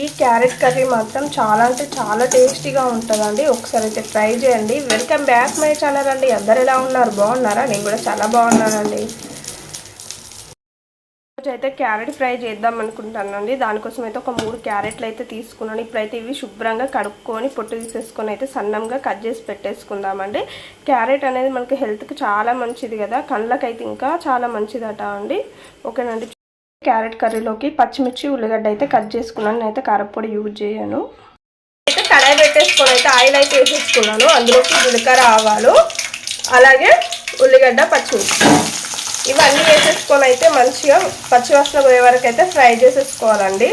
ఈ carrot curry మాత్రం చాలా అంటే చాలా టేస్టీగా ఉంటుందండి. ఒకసారి అయితే ట్రై చేయండి. వెల్కమ్ బ్యాక్ మై ఛానల్ అండి. అందరు ఎలా ఉన్నారు? బాగున్నారా? నేను కూడా చాలా బాగున్నానండి. అయితే క్యారెట్ ఫ్రై చేద్దాం అనుకుంటానండి. దానికోసం అయితే ఒక మూడు క్యారెట్లు అయితే తీసుకున్నాను. ఇప్పుడైతే ఇవి శుభ్రంగా కడుక్కొని పొట్టు తీసేసుకొని అయితే సన్నంగా కట్ చేసి పెట్టేసుకుందామండి. క్యారెట్ అనేది మనకి హెల్త్కి చాలా మంచిది కదా. కళ్ళకైతే ఇంకా చాలా మంచిదట అండి. ఓకేనండి. క్యారెట్ కర్రీలోకి పచ్చిమిర్చి ఉల్లిగడ్డ అయితే కట్ చేసుకున్నాను. నేనైతే కారపొడి యూజ్ చేయను. అయితే కడాయి పెట్టేసుకొని అయితే ఆయిల్ అయితే వేసేసుకున్నాను. అందులోకి జీలకర్ర ఆవాలు అలాగే ఉల్లిగడ్డ పచ్చిమిర్చి. ఇవన్నీ వేసేసుకొని అయితే మంచిగా పచ్చివాసన పోయే వరకు అయితే ఫ్రై చేసేసుకోవాలండి.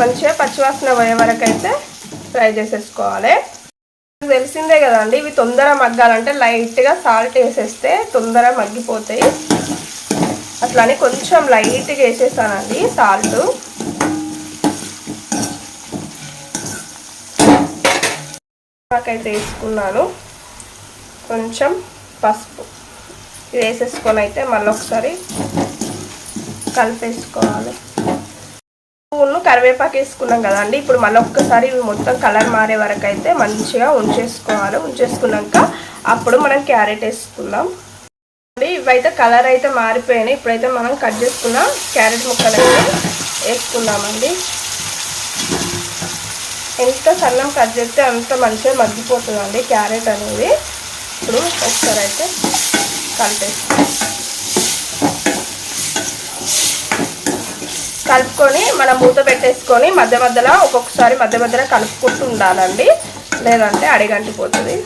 మంచిగా పచ్చివాసన పోయే వరకు అయితే ఫ్రై చేసేసుకోవాలి. తెలిసిందే కదండి ఇవి తొందర మగ్గాలంటే లైట్గా సాల్ట్ వేసేస్తే తొందర మగ్గిపోతాయి. అట్లానే కొంచెం లైట్గా వేసేసానండి సాల్ట్. నాకైతే వేసుకున్నాను. కొంచెం పసుపు. ఇది వేసేసుకొని అయితే మళ్ళీ ఒకసారి కలిపేసుకోవాలి. కరివేపాకు వేసుకున్నాం కదండి ఇప్పుడు మళ్ళీ ఒక్కసారి ఇవి మొత్తం కలర్ మారే వరకు అయితే మంచిగా ఉంచేసుకోవాలి. ఉంచేసుకున్నాక అప్పుడు మనం క్యారెట్ వేసుకుందాం. ఇవైతే కలర్ అయితే మారిపోయినాయి. ఇప్పుడైతే మనం కట్ చేసుకున్న క్యారెట్ ముక్కలు అయితే వేసుకుందామండి. ఎంత సన్నం కట్ చేస్తే అంత మంచిగా మగ్గిపోతుందండి క్యారెట్ అనేది. ఇప్పుడు ఒకసారి అయితే కలిపేస్తాం కలుపుకొని మనం మూత పెట్టేసుకొని మధ్య మధ్యలో ఒక్కొక్కసారి మధ్య మధ్యలో కలుపుకుంటూ ఉండాలండి. లేదంటే అడిగంటిపోతుంది.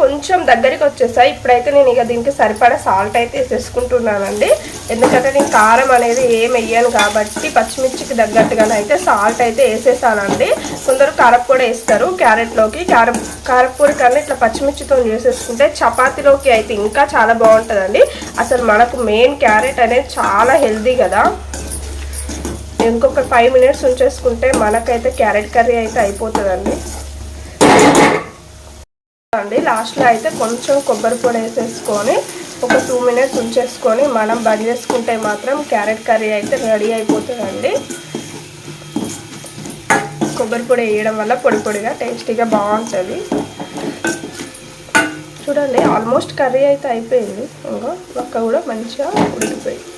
కొంచెం దగ్గరికి వచ్చేసాయి. ఇప్పుడైతే నేను ఇక దీనికి సరిపడా సాల్ట్ అయితే వేసేసుకుంటున్నానండి. ఎందుకంటే నేను కారం అనేది ఏం వేయను కాబట్టి పచ్చిమిర్చికి తగ్గట్టుగానైతే సాల్ట్ అయితే వేసేసానండి. కొందరు కారపొడి వేస్తారు క్యారెట్లోకి. కార కారపూరి కన్నా ఇట్లా పచ్చిమిర్చితో చేసేసుకుంటే చపాతీలోకి అయితే ఇంకా చాలా బాగుంటుందండి. అసలు మనకు మెయిన్ క్యారెట్ అనేది చాలా హెల్దీ కదా. ఇంకొక ఫైవ్ మినిట్స్ ఉంచేసుకుంటే మనకైతే క్యారెట్ కర్రీ అయితే అయిపోతుందండి. అండి లాస్ట్లో అయితే కొంచెం కొబ్బరి పొడి వేసేసుకొని ఒక టూ మినిట్స్ ఉంచేసుకొని మనం బంద్ చేసుకుంటే మాత్రం క్యారెట్ కర్రీ అయితే రెడీ అయిపోతుందండి. కొబ్బరి పొడి వేయడం వల్ల పొడి పొడిగా టేస్టీగా బాగుంటుంది. చూడండి ఆల్మోస్ట్ కర్రీ అయితే అయిపోయింది. ఇంకా ఒక్క కూడా మంచిగా ఉడికిపోయింది.